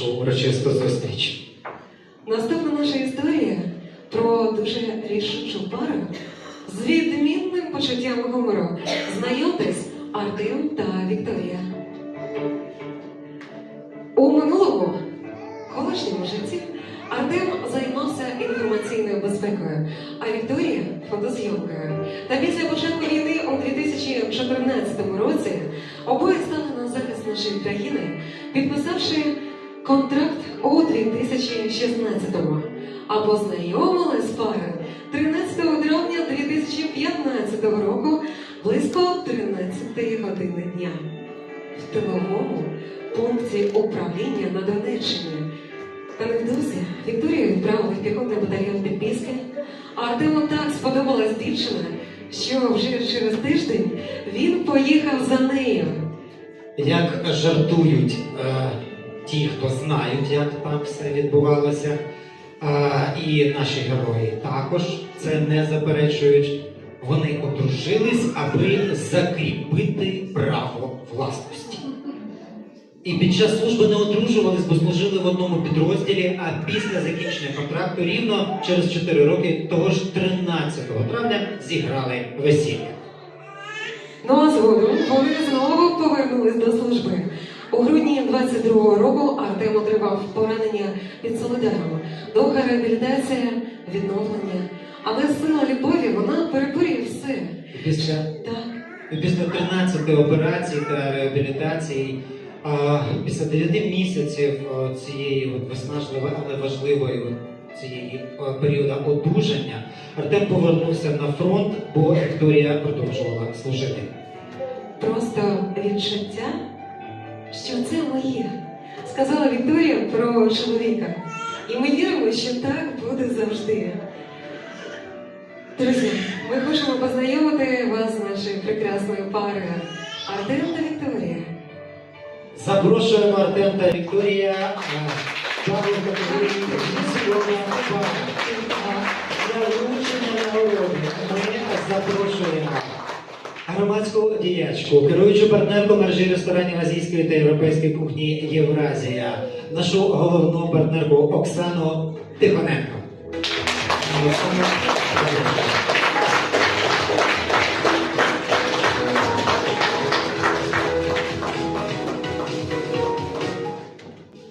нашу урочисту зустріч. Наступна наша історія про дуже рішучу пару з відмінним почуттям гумору. Знайомтесь, Артем та Вікторія. У минулому колишньому житті Артем займався інформаційною безпекою, а Вікторія фотозйомкою. Та після початку війни у 2014 році обоє стали на захист нашої країни, підписавши контракт у 2016-му. А познайомилась пара 13 травня 2015 року близько 13 години дня в тиловому пункті управління на Донеччині. Та невдовзі Вікторію відправили в піхотний батальйон Підпіски, а Артему так сподобалась дівчина, що вже через тиждень він поїхав за нею. Як жартують е, ті, хто знають, як там все відбувалося, е, і наші герої також це не заперечують. Вони одружились, аби закріпити право власності. І під час служби не одружувались, бо служили в одному підрозділі, а після закінчення контракту рівно через 4 роки, того ж 13 травня, зіграли весілля. Ну а згодом вони знову повернулись до служби. У грудні 22-го року Артем отримав поранення під Солидаром. Довга реабілітація, відновлення. Але сила любові вона переборює все. Після Так. Після 13 операцій та реабілітацій, а, після 9 місяців цієї от виснажливої, але важливої от цієї а, періоду одужання, Артем повернувся на фронт, бо Вікторія продовжувала служити. Просто відчуття, що це моє, сказала Вікторія про чоловіка. І ми віримо, що так буде завжди. Друзі, ми хочемо познайомити вас з нашою прекрасною парою Артем та Вікторія. Запрошуємо Артем та Вікторія в категорії громадську діячку, керуючу партнерку мережі ресторанів азійської та європейської кухні Євразія, нашу головну партнерку Оксану Тихоненко.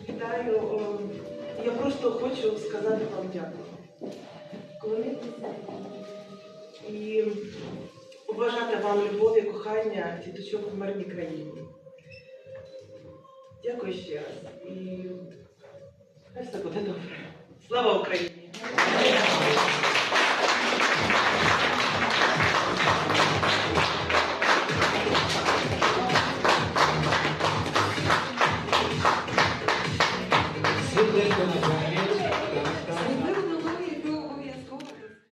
Вітаю. Я просто хочу сказати вам дякую. бажати вам любові, кохання і до цього в мирній країні. Дякую ще раз. І хай все буде добре. Слава Україні! Сюди